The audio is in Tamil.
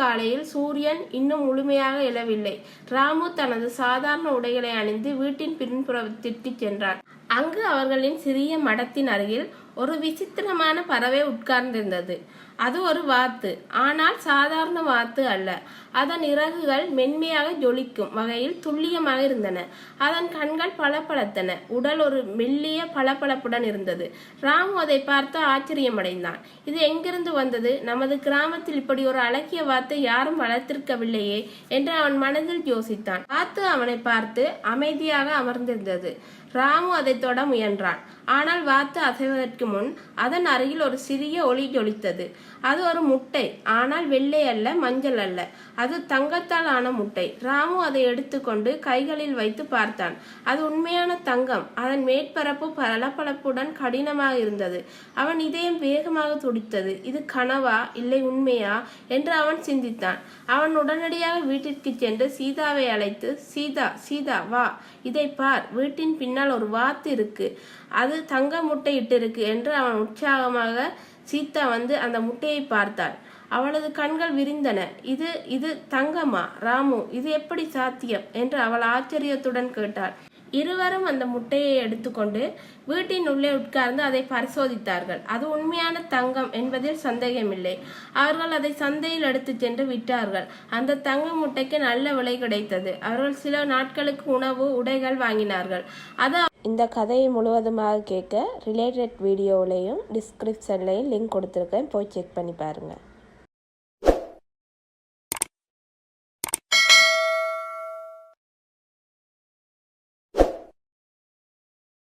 காலையில் சூரியன் இன்னும் முழுமையாக எழவில்லை. ராமு தனது சாதாரண உடைகளை அணிந்து வீட்டின் பின்புறத்திற்கு சென்றான் அங்கு அவர்களின் சிறிய மடத்தின் அருகில் ஒரு விசித்திரமான பறவை உட்கார்ந்திருந்தது. அது ஒரு வாத்து. ஆனால் சாதாரண வாத்து அல்ல. அதன் இறகுகள் மென்மையாக ஜொலிக்கும் வகையில் துல்லியமாக இருந்தன. அதன் கண்கள் பளபளத்தன. உடல் ஒரு மெல்லிய பளபளப்புடன் இருந்தது. ராமு அதை பார்த்து ஆச்சரியமடைந்தான். இது எங்கிருந்து வந்தது? நமது கிராமத்தில் இப்படி ஒரு அழகிய வாத்தை யாரும் வளர்த்திருக்கவில்லையே என்று அவன் மனதில் யோசித்தான். வாத்து அவனை பார்த்து அமைதியாக அமர்ந்திருந்தது. ராமு அதை தொட முயன்றான். ஆனால் வாத்து அசைவதற்கு முன் அதன் அருகில் ஒரு சிறிய ஒளி ஜொலித்தது. அது ஒரு முட்டை ஆனால் வெள்ளை அல்ல மஞ்சள் அல்ல. அது தங்கத்தால் ஆன முட்டை. ராமு அதை எடுத்துக்கொண்டு கைகளில் வைத்து பார்த்தான். அது உண்மையான தங்கம். அதன் மேற்பரப்பு பளபளப்புடன் கடினமாக இருந்தது. அவன் இதயம் வேகமாக துடித்தது. இது கனவா இல்லை உண்மையா என்று அவன் சிந்தித்தான். அவன் உடனடியாக வீட்டிற்கு சென்று சீதாவை அழைத்து சீதா சீதா வா. இதை பார். வீட்டின் பின்னால் ஒரு வாத்து இருக்கு. அது தங்க முட்டை இட்டிருக்கு என்று அவன் உற்சாகமாக சீதா வந்து அந்த முட்டையை பார்த்தாள். அவளது கண்கள் விரிந்தன. இது இது தங்கம்மா ராமு இது எப்படி சாத்தியம்? என்று அவள் ஆச்சரியத்துடன் கேட்டாள். இருவரும் அந்த முட்டையை எடுத்துக்கொண்டு வீட்டின் உள்ளே உட்கார்ந்து அதை பரிசோதித்தார்கள். அது உண்மையான தங்கம் என்பதில் சந்தேகமில்லை. அவர்கள் அதை சந்தையில் எடுத்துச் சென்று விட்டார்கள். அந்த தங்க முட்டைக்கு நல்ல விலை கிடைத்தது. அவர்கள் சில நாட்களுக்கு உணவு உடைகள் வாங்கினார்கள். அது இந்த கதையை முழுவதுமாக கேட்க ரிலேட்டட் வீடியோவிலையும் டிஸ்கிரிப்ஷன்லையும் லிங்க் கொடுத்துருக்கேன். போய் செக் பண்ணி பாருங்கள்